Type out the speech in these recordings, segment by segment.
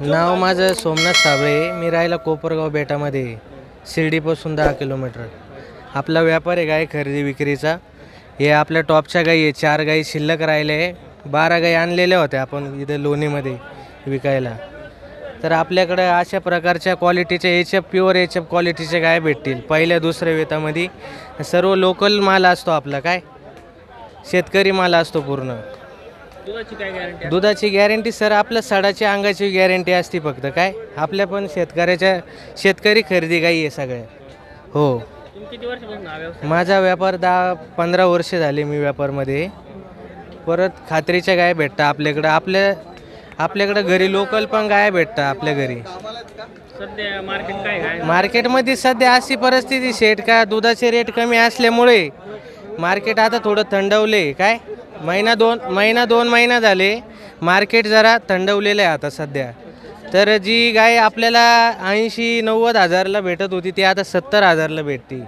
नाव माझं सोमनाथ साबळे. मी राहिला कोपरगाव बेटामध्ये शिर्डीपासून दहा किलोमीटर. आपला व्यापार आहे गाय खरेदी विक्रीचा. हे आपल्या टॉपच्या गाई आहे चार गाई शिल्लक राहिले आहे. बारा गाई आणलेल्या होत्या आपण इथं लोणीमध्ये विकायला. तर आपल्याकडं अशा प्रकारच्या क्वालिटीच्या H F pure H F क्वालिटीच्या गाय भेटतील पहिल्या दुसऱ्या वेतामध्ये. सर्व लोकल माल असतो आपला काय? शेतकरी माल असतो पूर्ण. दुधाची काय गॅरंटी दुधाची गॅरंटी सर आपल्या सडाच्या अंगाची गॅरंटी असते फक्त. काय? आपल्या पण शेतकऱ्याच्या शेतकरी खरेदी गाई आहे सगळ्या. हो. तुम्ही किती वर्षापासून हा व्यवसाय? माझा व्यापार दहा पंधरा वर्ष झाले मी व्यापारमध्ये. परत खात्रीच्या गाय भेटतात आपल्याकडं. आपल्या आपल्याकडं घरी लोकल पण गाय भेटतात आपल्या घरी. सध्या मार्केट काय काय मार्केटमध्ये सध्या अशी परिस्थिती शेट का दुधाचे रेट कमी असल्यामुळे मार्केट आता थोडं थंडवले काय? महिना दोन महिना दोन महिना झाले. मार्केट जरा थंडवलेलं आहे आता सध्या. तर जी गाय आपल्याला ऐंशी नव्वद हजारला भेटत होती ती आता सत्तर हजारला भेटते.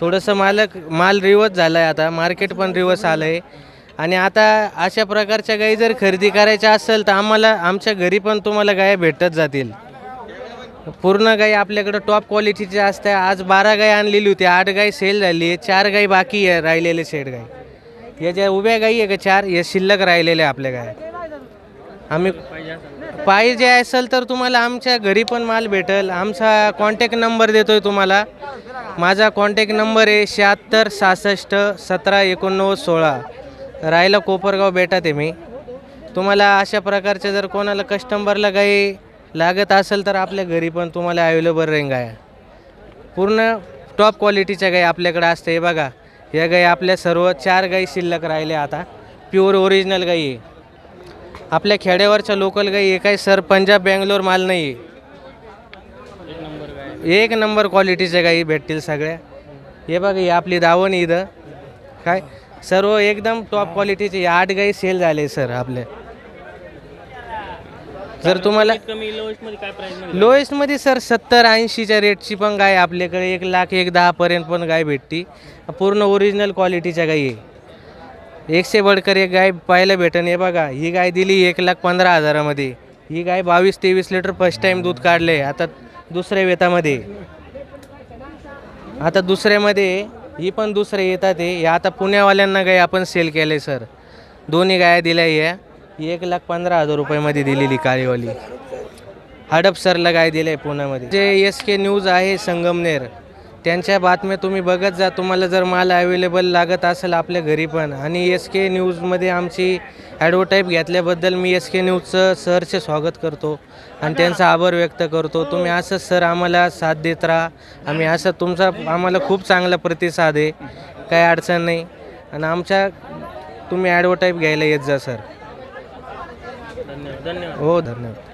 थोडंसं मालक माल रिवर्स झाला आहे आता. मार्केट पण रिवर्स आलं आहे आणि आता अशा प्रकारच्या गायी जर खरेदी करायच्या असेल तर आम्हाला आमच्या घरी पण तुम्हाला गाय भेटत जातील. पूर्ण गाई आपल्याकडं टॉप क्वालिटीच्या असत्या. आज बारा गाय आणलेली होती आठ गाय सेल झाली आहे चार गाई बाकी आहे राहिलेले शेड गाय. या ज्या उभ्या गाई आहे का चार या शिल्लक राहिलेल्या आपल्या गाय आम्ही पाहिजे असेल पाहिजे असेल तर तुम्हाला आमच्या घरी पण माल भेटेल. आमचा कॉन्टॅक्ट नंबर देतोय तुम्हाला. माझा कॉन्टॅक्ट नंबर आहे शहात्तर सहासष्ट सतरा एकोणनव्वद सोळा. राहायला कोपरगाव बेटात आहे मी. तुम्हाला अशा प्रकारच्या जर कोणाला कस्टमरला काही लागत असेल तर आपल्या घरी पण तुम्हाला अवेलेबल राहील गाय. पूर्ण टॉप क्वालिटीच्या गाई आपल्याकडे असते. हे बघा. या गाई आपल्या सर्व चार गाई शिल्लक राहिल्या आता. प्युअर ओरिजिनल गाई आहे. आपल्या खेड्यावरच्या लोकल गाई आहे. काय सर पंजाब बँगलोर माल नाही आहे. एक नंबर क्वालिटीच्या गाई भेटतील सगळ्या. हे बघा ही आपली दावण इथं. काय? सर्व एकदम टॉप क्वालिटीचे आठ गाई सेल झाले सर आपले. जर तुम्हाला कमी लोएस्टमध्ये काय प्राइसमध्ये? लोएस्टमध्ये सर सत्तर ऐंशीच्या रेटची पण गाय आपल्याकडे एक लाख एक दहापर्यंत पण गाय भेटती. पूर्ण ओरिजिनल क्वालिटीच्या गाई आहे. एकशे बडकर एक गाय पाहायला भेटन. हे बघा ही गाय दिली एक लाख पंधरा हजारामध्ये. ही गाय बावीस तेवीस लिटर फर्स्ट टाईम दूध काढले आता दुसऱ्या वेतामध्ये. आता दुसऱ्यामध्ये ही पण दुसरे येतात हे हे आता पुण्यावाल्यांना गाय आपण सेल केले सर. दोन्ही गाया दिल्या या. ही एक लाख पंधरा हजार रुपयामध्ये दिलेली काळीवाली. हडपसरला दिलं आहे पुण्यामध्ये. जे एस के न्यूज आहे संगमनेर त्यांच्या बातम्या तुम्ही बघत जा. तुम्हाला जर माल अवेलेबल लागत असेल आपल्या घरी पण. आणि एस के न्यूजमध्ये आमची ॲडव्हर्टाईप घेतल्याबद्दल मी एस के न्यूजचं सरचे स्वागत करतो. आणि त्यांचा आभार व्यक्त करतो. तुम्ही असं सर आम्हाला साथ देत राहा. आम्ही असं तुमचा आम्हाला खूप चांगला प्रतिसाद आहे. काही अडचण नाही. आणि आमच्या तुम्ही ॲडव्हर्टाईप घ्यायला येत जा सर. धन्यवाद. हो धन्यवाद.